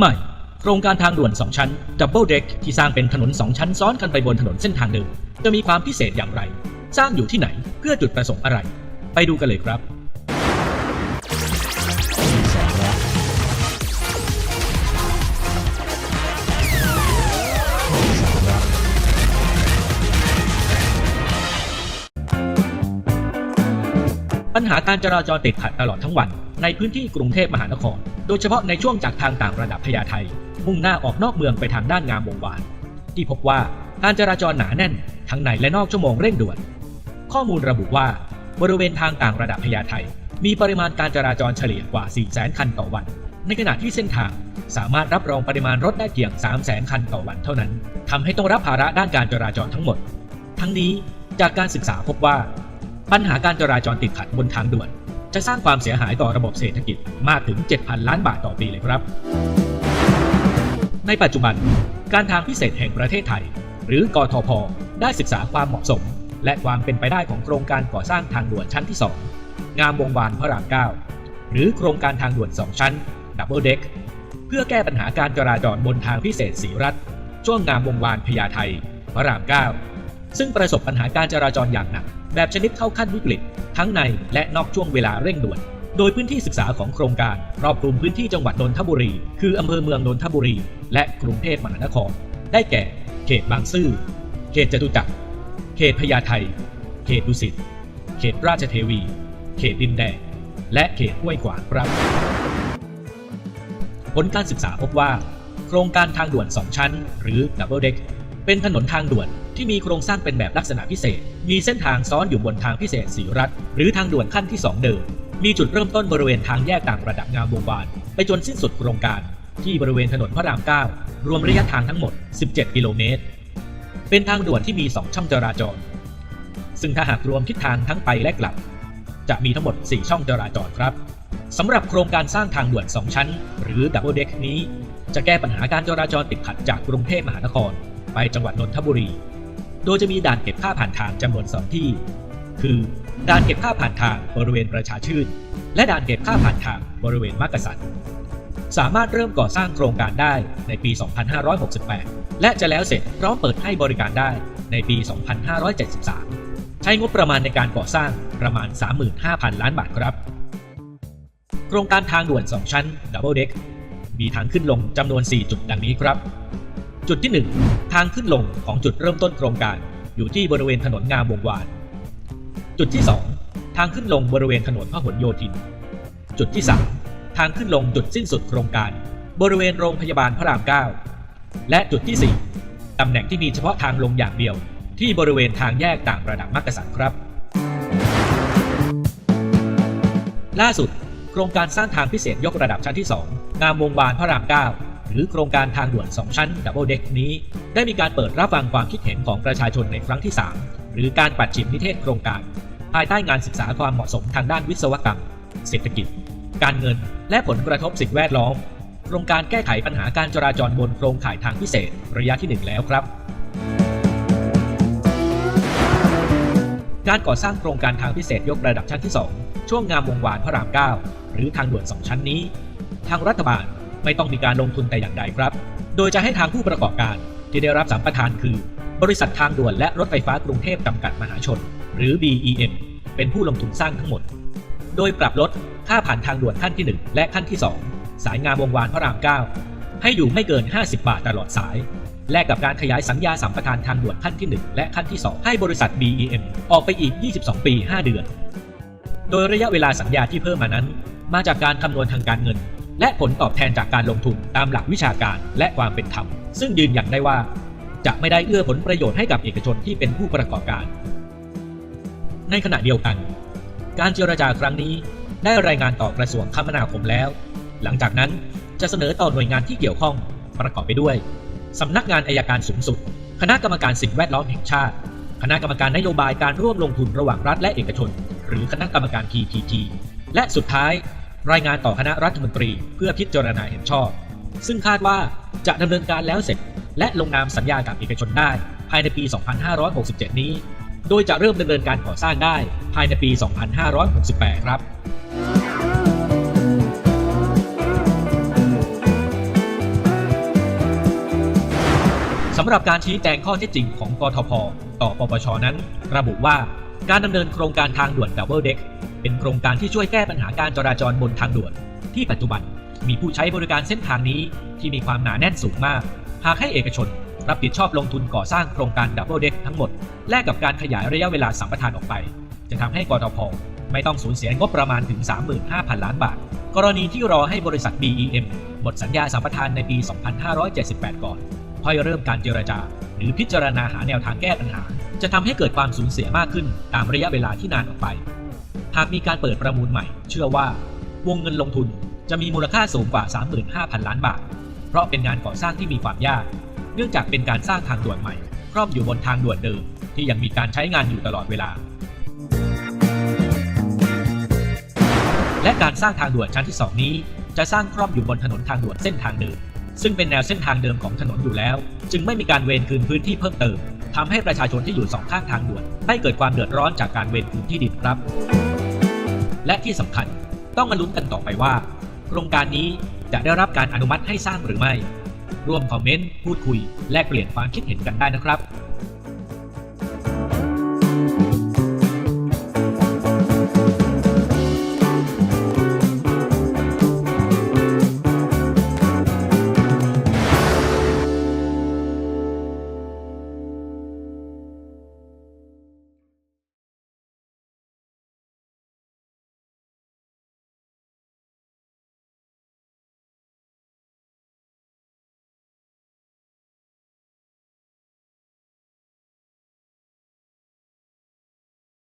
ใหม่ โครงการทางด่วน 2 ชั้น Double Deck ที่สร้างเป็นถนน 2 ชั้นซ้อนกันไปบนถนนเส้นทางเดิมจะมีความพิเศษอย่างไร สร้างอยู่ที่ไหนเพื่อจุดประสงค์อะไร ไปดูกันเลยครับปัญหาการจราจรติดขัดตลอดทั้งวัน ในพื้นที่กรุงเทพมหานคร โดยเฉพาะในช่วงจากทางต่างระดับพญาไทมุ่งหน้าออกนอกเมืองไปทางด้านงามวงวาน ที่พบว่าการจราจรหนาแน่น ทั้งในและนอกชั่วโมงเร่งด่วน ข้อมูลระบุว่า บริเวณทางต่างระดับพญาไทมีปริมาณการจราจรเฉลี่ยกว่า 4 0 0 0 0 0 คันต่อวัน ในขณะที่เส้นทางสามารถรับรองปริมาณรถได้เพียง 3 0 0 0 0 0 คันต่อวันเท่านั้นทำให้ต้องรับภาระด้านการจราจรทั้งหมด ทั้งนี้จากการศึกษาพบว่า ปัญหาการจราจรติดขัดบนทางด่วน จะสร้างความเสียหายต่อระบบเศรษฐกิจมากถึง 7,000 ล้านบาทต่อปีเลยครับ ในปัจจุบัน การทางพิเศษแห่งประเทศไทย หรือกทพ ได้ศึกษาความเหมาะสม และความเป็นไปได้ของโครงการก่อสร้างทางด่วนชั้นที่ 2 งามวงวานพระราม 9 หรือโครงการทางด่วน 2 ชั้น Double Deck เพื่อแก้ปัญหาการจราจรบนทางพิเศษสีรัฐ ช่วงงามวงวานพญาไทพระราม 9 ซึ่งประสบปัญหาการจราจรอย่างหนัก แบบชนิดเข้าขั้นวิกฤต ทั้งในและนอกช่วงเวลาเร่งด่วน โดยพื้นที่ศึกษาของโครงการครอบคลุมพื้นที่จังหวัดนนทบุรี คืออำเภอเมืองนนทบุรี และกรุงเทพมหานคร ได้แก่ เขตบางซื่อ เขตจตุจักร เขตพญาไทเขตดุสิต เขตราชเทวี เขตดินแดง และเขตห้วยขวางครับ ผลการศึกษาพบว่า โครงการทางด่วน 2 ชั้น หรือ Double Deck เป็นถนนทางด่วน ที่มีโครงสร้างเป็นแบบลักษณะพิเศษ มีเส้นทางซ้อนอยู่บนทางพิเศษสีรัฐ หรือทางด่วนขั้นที่ 2 เดิมมีจุดเริ่มต้นบริเวณทางแยกต่างระดับงามวงวาน ไปจนสิ้นสุดโครงการ ที่บริเวณถนนพระราม 9 รวมระยะทางทั้งหมด 17 กิโลเมตร เป็นทางด่วนที่มี 2 ช่องจราจร ซึ่งถ้าหากรวมทิศทางทั้งไปและกลับ จะมีทั้งหมด 4 ช่องจราจรครับสำหรับโครงการสร้างทางด่วน 2 ชั้น หรือ Double Deck นี้ จะแก้ปัญหาการจราจรติดขัดจากกรุงเทพมหานคร ไปจังหวัดนนทบุรี โดยจะมีด่านเก็บค่าผ่านทางจำนวน2ที่ คือ ด่านเก็บค่าผ่านทางบริเวณประชาชื่น และด่านเก็บค่าผ่านทางบริเวณมักกะสันสามารถเริ่มก่อสร้างโครงการได้ในปี 2568 และจะแล้วเสร็จพร้อมเปิดให้บริการได้ในปี 2573 ใช้งบประมาณในการก่อสร้างประมาณ 35,000 ล้านบาทครับ โครงการทางด่วน 2 ชั้น Double Deck มีทางขึ้นลงจำนวน 4 จุดดังนี้ครับ จุดที่ 1 ทางขึ้นลงของจุดเริ่มต้นโครงการ อยู่ที่บริเวณถนนงามวงวาน จุดที่ 2 ทางขึ้นลงบริเวณถนนพหลโยธิน จุดที่ 3 ทางขึ้นลงจุดสิ้นสุดโครงการ บริเวณโรงพยาบาลพระราม 9 และจุดที่ 4 ตำแหน่งที่มีเฉพาะทางลงอย่างเดียว ที่บริเวณทางแยกต่างระดับมักกะสันครับ ล่าสุด โครงการสร้างทางพิเศษยกระดับชั้นที่ 2 งามวงวานพระราม 9 หรือโครงการทางด่วน 2 ชั้นดับเบิลเด็กนี้ ได้มีการเปิดรับฟังความคิดเห็นของประชาชนในครั้งที่ 3 หรือการปัดฉิมนิเทศโครงการ ภายใต้งานศึกษาความเหมาะสมทางด้านวิศวกรรม เศรษฐกิจ การเงิน และผลกระทบสิ่งแวดล้อม โครงการแก้ไขปัญหาการจราจรบนโครงข่ายทางพิเศษ ระยะที่ 1 แล้วครับ การก่อสร้างโครงการทางพิเศษยกระดับชั้นที่ 2 ช่วงงามวงวานพระราม 9 หรือทางด่วน 2 ชั้นนี้ ทางรัฐบาล ไม่ต้องมีการลงทุนแต่อย่างใดครับ โดยจะให้ทางผู้ประกอบการที่ได้รับสัมปทานคือ บริษัททางด่วนและรถไฟฟ้ากรุงเทพจำกัดมหาชน หรือ BEM เป็นผู้ลงทุนสร้างทั้งหมด โดยปรับลดค่าผ่านทางด่วนขั้นที่ 1 และขั้นที่ 2 สายงามวงวานพระราม 9 ให้อยู่ไม่เกิน 50 บาทตลอดสาย แลกกับการขยายสัญญาสัมปทานทางด่วนขั้นที่ 1 และขั้นที่ 2 ให้บริษัท BEM ออกไปอีก 22 ปี 5 เดือน โดยระยะเวลาสัญญาที่เพิ่มมานั้น มาจากการคำนวณทางการเงิน และผลตอบแทนจากการลงทุนตามหลักวิชาการและความเป็นธรรม ซึ่งยืนยันได้ว่า จะไม่ได้เอื้อผลประโยชน์ให้กับเอกชนที่เป็นผู้ประกอบการ ในขณะเดียวกัน การเจรจาครั้งนี้ได้รายงานต่อกระทรวงคมนาคมแล้ว หลังจากนั้นจะเสนอต่อหน่วยงานที่เกี่ยวข้องประกอบไปด้วย สำนักงานอายการสูงสุด คณะกรรมการสิ่งแวดล้อมแห่งชาติ คณะกรรมการนโยบายการร่วมลงทุนระหว่างรัฐและเอกชน หรือคณะกรรมการ PPP และสุดท้าย รายงานต่อคณะรัฐมนตรีเพื่อพิจารณาเห็นชอบ ซึ่งคาดว่าจะดำเนินการแล้วเสร็จ และลงนามสัญญากับเอกชนได้ ภายในปี 2567 นี้ โดยจะเริ่มดำเนินการก่อสร้างได้ภายในปี 2568 ครับสำหรับการชี้แจงข้อเท็จจริงของกทพต่อปปชนั้น ระบุว่าการดำเนินโครงการทางด่วนดับเบิลเด็ก เป็นโครงการที่ช่วยแก้ปัญหาการจราจรบนทางด่วน ที่ปัจจุบันมีผู้ใช้บริการเส้นทางนี้ที่มีความหนาแน่นสูงมาก หากให้เอกชน รับผิดชอบลงทุนก่อสร้างโครงการดับเบิลเด็กทั้งหมด แลกกับการขยายระยะเวลาสัมปทานออกไป จะทำให้กทพไม่ต้องสูญเสียงบประมาณถึง 35,000 ล้านบาท กรณีที่รอให้บริษัท BEM หมดสัญญาสัมปทานในปี 2578 ก่อนค่อยเริ่มการเจรจา หรือพิจารณาหาแนวทางแก้ปัญหา จะทำให้เกิดความสูญเสียมากขึ้นตามระยะเวลาที่นานออกไป หากมีการเปิดประมูลใหม่ เชื่อว่าวงเงินลงทุนจะมีมูลค่าสูงกว่า 35,000 ล้านบาท เพราะเป็นงานก่อสร้างที่มีความยาก เนื่องจากเป็นการสร้างทางด่วนใหม่ครอบอยู่บนทางด่วนเดิม ที่ยังมีการใช้งานอยู่ตลอดเวลา และการสร้างทางด่วนชั้นที่ 2 นี้ จะสร้างครอบอยู่บนถนนทางด่วนเส้นทางเดิม ซึ่งเป็นแนวเส้นทางเดิมของถนนอยู่แล้ว จึงไม่มีการเวรคืนพื้นที่เพิ่มเติมทำให้ประชาชนที่อยู่สองข้างทางด่วนไม่เกิดความเดือดร้อนจากการเวรคืนที่ดินครับ และที่สำคัญต้องมาลุ้นกันต่อไปว่า โครงการนี้จะได้รับการอนุมัติให้สร้างหรือไม่ ร่วมคอมเมนต์ พูดคุย แลกเปลี่ยนความคิดเห็นกันได้นะครับ